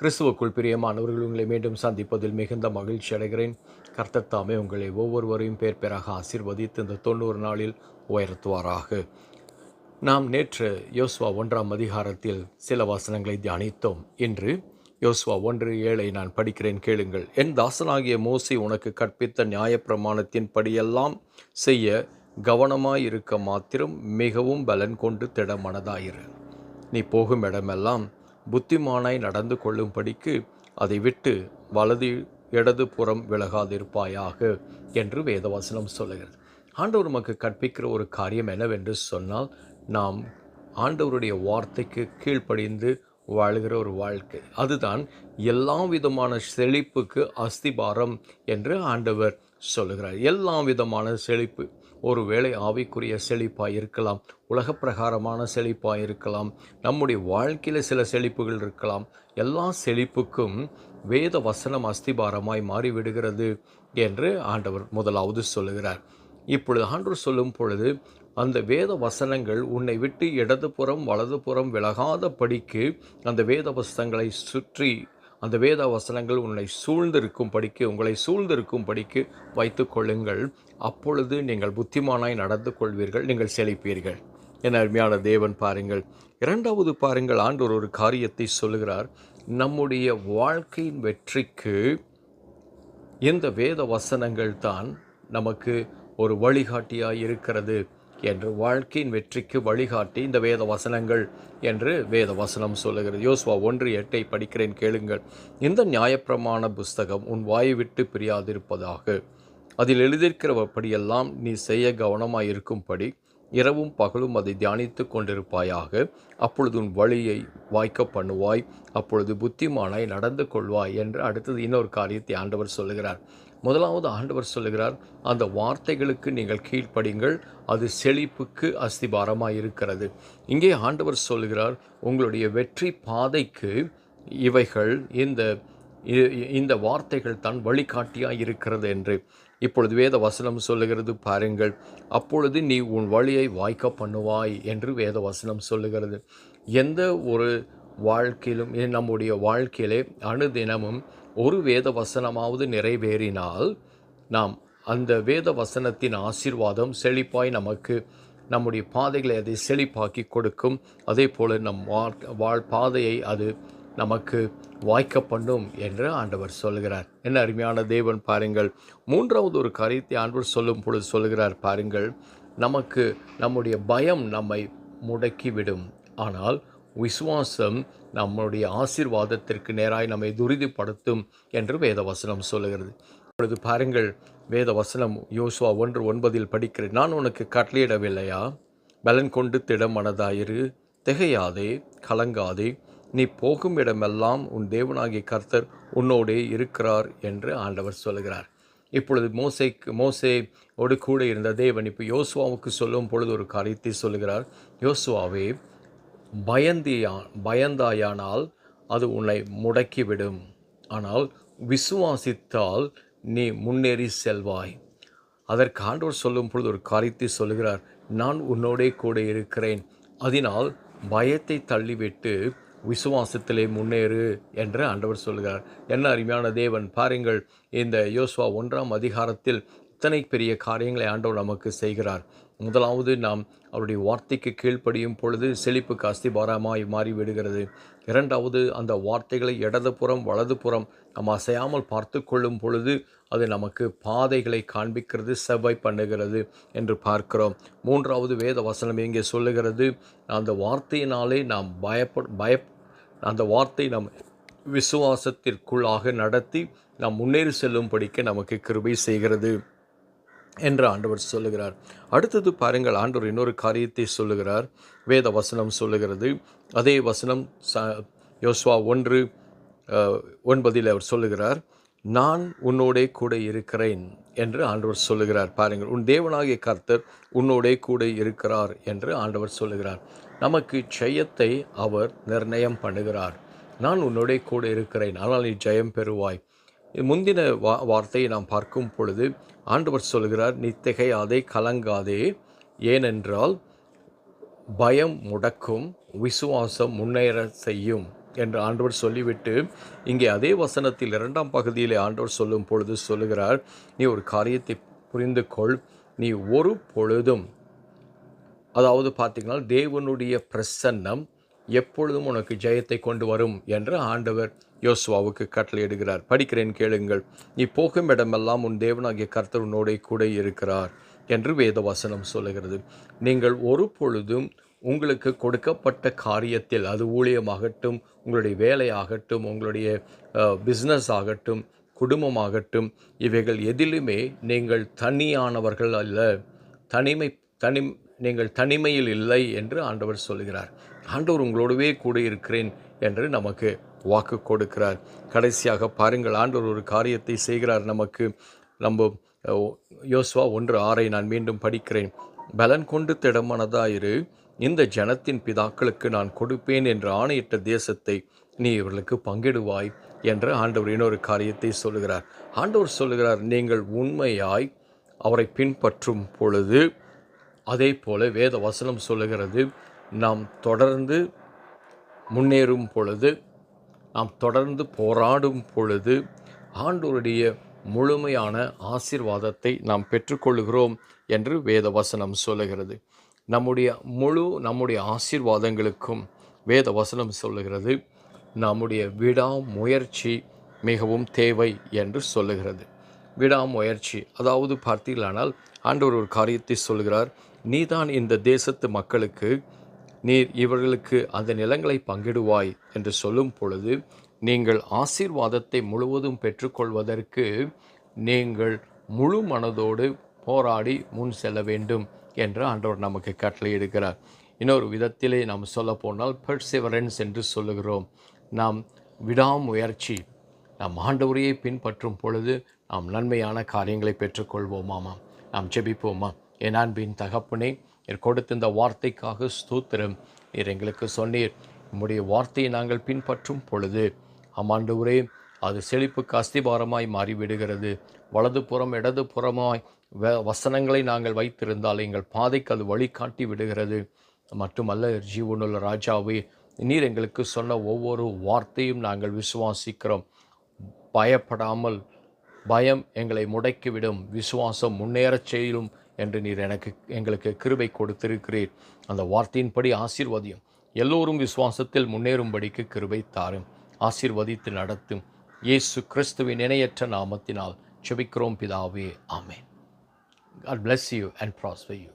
கிறிஸ்துவுக்குள் பிரியமானவர்கள் உங்களை மீண்டும் சந்திப்பதில் மிகுந்த மகிழ்ச்சி அடைகிறேன். கர்த்தத்தாமே உங்களை ஒவ்வொருவரையும் பேர் பேராக ஆசீர்வதித்து இந்த தொண்ணூறு நாளில் உயர்த்துவாராக. நாம் நேற்று யோஸ்வா ஒன்றாம் அதிகாரத்தில் சில வசனங்களை தியானித்தோம். இன்று யோஸ்வா ஒன்று ஏழை நான் படிக்கிறேன் கேளுங்கள். என் தாசனாகிய மோசி உனக்கு கற்பித்த நியாயப்பிரமாணத்தின் படியெல்லாம் செய்ய கவனமாயிருக்க மாத்திரம் மிகவும் பலன் கொண்டு திடமனதாயிரு நீ போகும் இடமெல்லாம் புத்திமானாய் நடந்து கொள்ளும்படிக்கு அதை விட்டு வலது இடது புறம் விலகாதிருப்பாயாக என்று வேதவசனம் சொல்லுகிறது. ஆண்டவர் நமக்கு கற்பிக்கிற ஒரு காரியம் என்னவென்று சொன்னால் நாம் ஆண்டவருடைய வார்த்தைக்கு கீழ்ப்படிந்து வாழ்கிற ஒரு வாழ்க்கை. அதுதான் எல்லா விதமான செழிப்புக்கு அஸ்திபாரம் என்று ஆண்டவர் சொல்லுகிறார். எல்லா விதமான செழிப்பு. ஒருவேளை ஆவிக்குரிய செழிப்பாக இருக்கலாம் உலக பிரகாரமான செழிப்பாக இருக்கலாம் நம்முடைய வாழ்க்கையில் சில செழிப்புகள் இருக்கலாம். எல்லா செழிப்புக்கும் வேத வசனம் அஸ்திபாரமாய் மாறிவிடுகிறது என்று ஆண்டவர் முதலாவது சொல்லுகிறார். இப்பொழுது ஆண்டவர் சொல்லும் பொழுது அந்த வேத வசனங்கள் உன்னை விட்டு இடதுபுறம் வலதுபுறம் விலகாத படிக்கு அந்த வேத வசனங்களை சுற்றி அந்த வேத வசனங்கள் உன்னை சூழ்ந்திருக்கும் படிக்கு உங்களை சூழ்ந்திருக்கும் படிக்கு வைத்து கொள்ளுங்கள். அப்பொழுது நீங்கள் புத்திமானாய் நடந்து கொள்வீர்கள் நீங்கள் செழிப்பீர்கள். என அருமையான தேவன் பாருங்கள். இரண்டாவது பாருங்கள் ஆண்டவர் ஒரு காரியத்தை சொல்லுகிறார். நம்முடைய வாழ்க்கையின் வெற்றிக்கு இந்த வேத வசனங்கள் தான் நமக்கு ஒரு வழிகாட்டியாக இருக்கிறது. என்று வாழ்க்கையின் வெற்றிக்கு வழிகாட்டி இந்த வேத வசனங்கள் என்று வேத வசனம் சொல்லுகிறது. யோசுவா ஒன்று எட்டை படிக்கிறேன் கேளுங்கள். இந்த நியாயப்பிரமாண புஸ்தகம் உன் வாயை விட்டு பிரியாதிருப்பதாக. அதில் எழுதியிருக்கிறபடியெல்லாம் நீ செய்ய கவனமாக இருக்கும்படி இரவும் பகலும் அதை தியானித்து கொண்டிருப்பாயாக. அப்பொழுது உன் வழியை வாய்க்க பண்ணுவாய். அப்பொழுது புத்திமானாய் நடந்து கொள்வாய் என்று அடுத்தது இன்னொரு காரியத்தை ஆண்டவர் சொல்லுகிறார். முதலாவது ஆண்டவர் சொல்லுகிறார் அந்த வார்த்தைகளுக்கு நீங்கள் கீழ்ப்படிங்கள் அது செழிப்புக்கு அஸ்திபாரமாக இருக்கிறது. இங்கே ஆண்டவர் சொல்லுகிறார் உங்களுடைய வெற்றி பாதைக்கு இவைகள் இந்த இந்த வார்த்தைகள் தான் வழிகாட்டியாக இருக்கிறது என்று. இப்பொழுது வேத வசனம் சொல்லுகிறது பாருங்கள் அப்பொழுது நீ உன் வழியை வாய்க்க பண்ணுவாய் என்று வேத வசனம் சொல்லுகிறது. எந்த ஒரு வாழ்க்கையிலும் நம்முடைய வாழ்க்கையிலே அணுதினமும் ஒரு வேத வசனமாவது நிறைவேறினால் நாம் அந்த வேத வசனத்தின் ஆசீர்வாதம் செழிப்பாய் நமக்கு நம்முடைய பாதைகளை அதை செழிப்பாக்கி கொடுக்கும். அதே போல் நம் வாழ் பாதையை அது நமக்கு வாய்க்க பண்ணும் என்று ஆண்டவர் சொல்கிறார். என்ன அருமையான தேவன் பாருங்கள். மூன்றாவது ஒரு காரியத்தை ஆண்டவர் சொல்லும் பொழுது சொல்கிறார் பாருங்கள். நமக்கு நம்முடைய பயம் நம்மை முடக்கிவிடும். ஆனால் விசுவாசம் நம்முடைய ஆசீர்வாதத்திற்கு நேராய் நம்மை துரிதிப்படுத்தும் என்று வேத வசனம் சொல்லுகிறது. இப்பொழுது பாருங்கள் வேத வசனம் யோசுவா ஒன்று ஒன்பதில் படிக்கிறேன் நான் உனக்கு கட்டளையிடவில்லையா? பலன் கொண்டு திடமனதாயிரு. திகையாதே கலங்காதே. நீ போகும் இடமெல்லாம் உன் தேவனாகிய கர்த்தர் உன்னோடே இருக்கிறார் என்று ஆண்டவர் சொல்கிறார் இப்பொழுது மோசைக்கு மோசேயோடு கூட இருந்த தேவன் இப்போ யோசுவாவுக்கு சொல்லும் பொழுது ஒரு காரியத்தை சொல்கிறார் யோசுவாவே பயந்தியா பயந்தாயானால் அது உன்னை முடக்கிவிடும். ஆனால் விசுவாசித்தால் நீ முன்னேறி செல்வாய். அதற்கு ஆண்டவர் சொல்லும் பொழுது ஒரு காரியத்தை சொல்லுகிறார். நான் உன்னோடே கூட இருக்கிறேன். அதனால் பயத்தை தள்ளிவிட்டு விசுவாசத்திலே முன்னேறு என்று ஆண்டவர் சொல்கிறார். என்ன அருமையான தேவன் பாருங்கள் இந்த யோசுவா ஒன்றாம் அதிகாரத்தில் இத்தனை பெரிய காரியங்களை ஆண்டவர் நமக்கு செய்கிறார். முதலாவது நாம் அவருடைய வார்த்தைக்கு கீழ்ப்படியும் பொழுது செழிப்புக்கு அஸ்திபாரமாய் மாறிவிடுகிறது இரண்டாவது அந்த வார்த்தைகளை இடதுபுறம் வலதுபுறம் நாம் அசையாமல் பார்த்து கொள்ளும் பொழுது அது நமக்கு பாதைகளை காண்பிக்கிறது செவ்வாய் பண்ணுகிறது என்று பார்க்கிறோம். மூன்றாவது வேத வசனம் இங்கே சொல்லுகிறது அந்த வார்த்தையினாலே நாம் பயப்ப பய அந்த வார்த்தை நம் விசுவாசத்திற்குள்ளாக நடத்தி நாம் முன்னேறி செல்லும்படிக்க நமக்கு கிருபை செய்கிறது என்று ஆண்டவர் சொல்லுகிறார். அடுத்தது பாருங்கள் ஆண்டவர் இன்னொரு காரியத்தை சொல்லுகிறார். வேத வசனம் சொல்லுகிறது. அதே வசனம் ச யோஸ்வா ஒன்று ஒன்பதில் அவர் சொல்லுகிறார் நான் உன்னோடே கூட இருக்கிறேன் என்று ஆண்டவர் சொல்லுகிறார். பாருங்கள் உன் தேவனாகிய கர்த்தர் உன்னோடே கூட இருக்கிறார் என்று ஆண்டவர் சொல்லுகிறார். நமக்கு ஜெயத்தை அவர் நிர்ணயம் பண்ணுகிறார். நான் உன்னுடைய கூட இருக்கிறேன் ஆனால் நீ ஜெயம் பெறுவாய். முந்தின வா வார்த்தையை நாம் பார்க்கும் பொழுது ஆண்டவர் சொல்கிறார் நீ திகையாதே கலங்காதே. ஏனென்றால் பயம் முடக்கும் விசுவாசம் முன்னேற செய்யும். என்று ஆண்டவர் சொல்லிவிட்டு இங்கே அதே வசனத்தில் இரண்டாம் பகுதியிலே ஆண்டவர் சொல்லும் பொழுது சொல்லுகிறார் நீ ஒரு காரியத்தை புரிந்து கொள் நீ ஒரு பொழுதும் அதாவது பார்த்தீங்கன்னா தேவனுடைய பிரசன்னம் எப்பொழுதும் உனக்கு ஜெயத்தை கொண்டு வரும் என்று ஆண்டவர் யோசுவாவுக்கு கட்டளையிடுகிறார் படிக்கிறேன் கேளுங்கள். நீ போகும் இடமெல்லாம் உன் தேவனாகிய கர்த்தர் உன்னோடே கூட இருக்கிறார் என்று வேதவசனம் சொல்லுகிறது. நீங்கள் ஒரு பொழுதும் உங்களுக்கு கொடுக்கப்பட்ட காரியத்தில் அது ஊழியமாகட்டும் உங்களுடைய வேலையாகட்டும் உங்களுடைய பிஸ்னஸ் ஆகட்டும் குடும்பமாகட்டும் இவைகள் எதிலுமே நீங்கள் தனியானவர்கள் அல்ல. தனிமை தனி நீங்கள் தனிமையில் இல்லை என்று ஆண்டவர் சொல்கிறார். ஆண்டவர் உங்களோடவே கூட இருக்கிறேன் என்று நமக்கு வாக்கு கொடுக்கிறார். கடைசியாக பாருங்கள் ஆண்டவர் ஒரு காரியத்தை செய்கிறார். நமக்கு நம்ம யோசுவா ஒன்று ஆறை நான் மீண்டும் படிக்கிறேன். பலன் கொண்டு திடமானதாயிரு இந்த ஜனத்தின் பிதாக்களுக்கு நான் கொடுப்பேன் என்று ஆணையிட்ட தேசத்தை நீ இவர்களுக்கு பங்கிடுவாய் என்று ஆண்டவர் இன்னொரு காரியத்தை சொல்லுகிறார் ஆண்டவர் சொல்லுகிறார் நீங்கள் உண்மையாய் அவரை பின்பற்றும் பொழுது அதே போல வேத வசனம் சொல்லுகிறது நாம் தொடர்ந்து முன்னேறும் பொழுது நாம் தொடர்ந்து போராடும் பொழுது ஆண்டோருடைய முழுமையான ஆசிர்வாதத்தை நாம் பெற்றுக்கொள்கிறோம் என்று வேத வசனம் சொல்லுகிறது. நம்முடைய முழு நம்முடைய ஆசீர்வாதங்களுக்கும் வேத வசனம் சொல்லுகிறது நம்முடைய விடாமுயற்சி மிகவும் தேவை என்று சொல்லுகிறது. விடாமுயற்சி அதாவது பார்த்தீர்களானால் ஆண்டவர் ஒரு காரியத்தை சொல்கிறார் நீதான் இந்த தேசத்து மக்களுக்கு நீர் இவர்களுக்கு அந்த நிலங்களை பங்கிடுவாய் என்று சொல்லும் பொழுது நீங்கள் ஆசீர்வாதத்தை முழுவதும் பெற்றுக்கொள்வதற்கு நீங்கள் முழு மனதோடு போராடி முன் செல்ல வேண்டும் என்று ஆண்டவர் நமக்கு கட்டளையிடுகிறார். இன்னொரு விதத்திலே நாம் சொல்ல போனால் பெர்சிவரன்ஸ் என்று சொல்லுகிறோம். நாம் விடாமுயற்சி நாம் ஆண்டவரையை பின்பற்றும் பொழுது நாம் நன்மையான காரியங்களை பெற்றுக்கொள்வோமாமா? நாம் ஜெபிப்போமா? என் அன்பின் தகப்பனே நீர் கொடுத்த இந்த வார்த்தைக்காக ஸ்தூத்திரம். நீர் எங்களுக்கு சொன்னீர். உம்முடைய வார்த்தையை நாங்கள் பின்பற்றும் பொழுது ஆமாண்டவரே அது செழிப்புக்கு அஸ்திபாரமாய் மாறிவிடுகிறது. வலது புறம் இடது புறமாய் வ வசனங்களை நாங்கள் வைத்திருந்தால் எங்கள் பாதைக்கு அது வழிகாட்டி விடுகிறது. மட்டுமல்ல ஜீவனுள்ள ராஜாவே நீர் எங்களுக்கு சொன்ன ஒவ்வொரு வார்த்தையும் நாங்கள் விசுவாசிக்கிறோம். பயப்படாமல் பயம் எங்களை முடக்கிவிடும். விசுவாசம் முன்னேறச் செய்யும். என்று நீர் எனக்கு எங்களுக்கு கிருபை கொடுத்திருக்கிறீர். அந்த வார்த்தையின்படி ஆசீர்வதியும். எல்லோரும் விசுவாசத்தில் முன்னேறும்படிக்கு கிருபை தாரும். ஆசீர்வதித்து நடத்தும். இயேசு கிறிஸ்துவின் இணையற்ற நாமத்தினால் செபிக்கிறோம் பிதாவே. ஆமென். God bless you and ப்ராஸ்வே you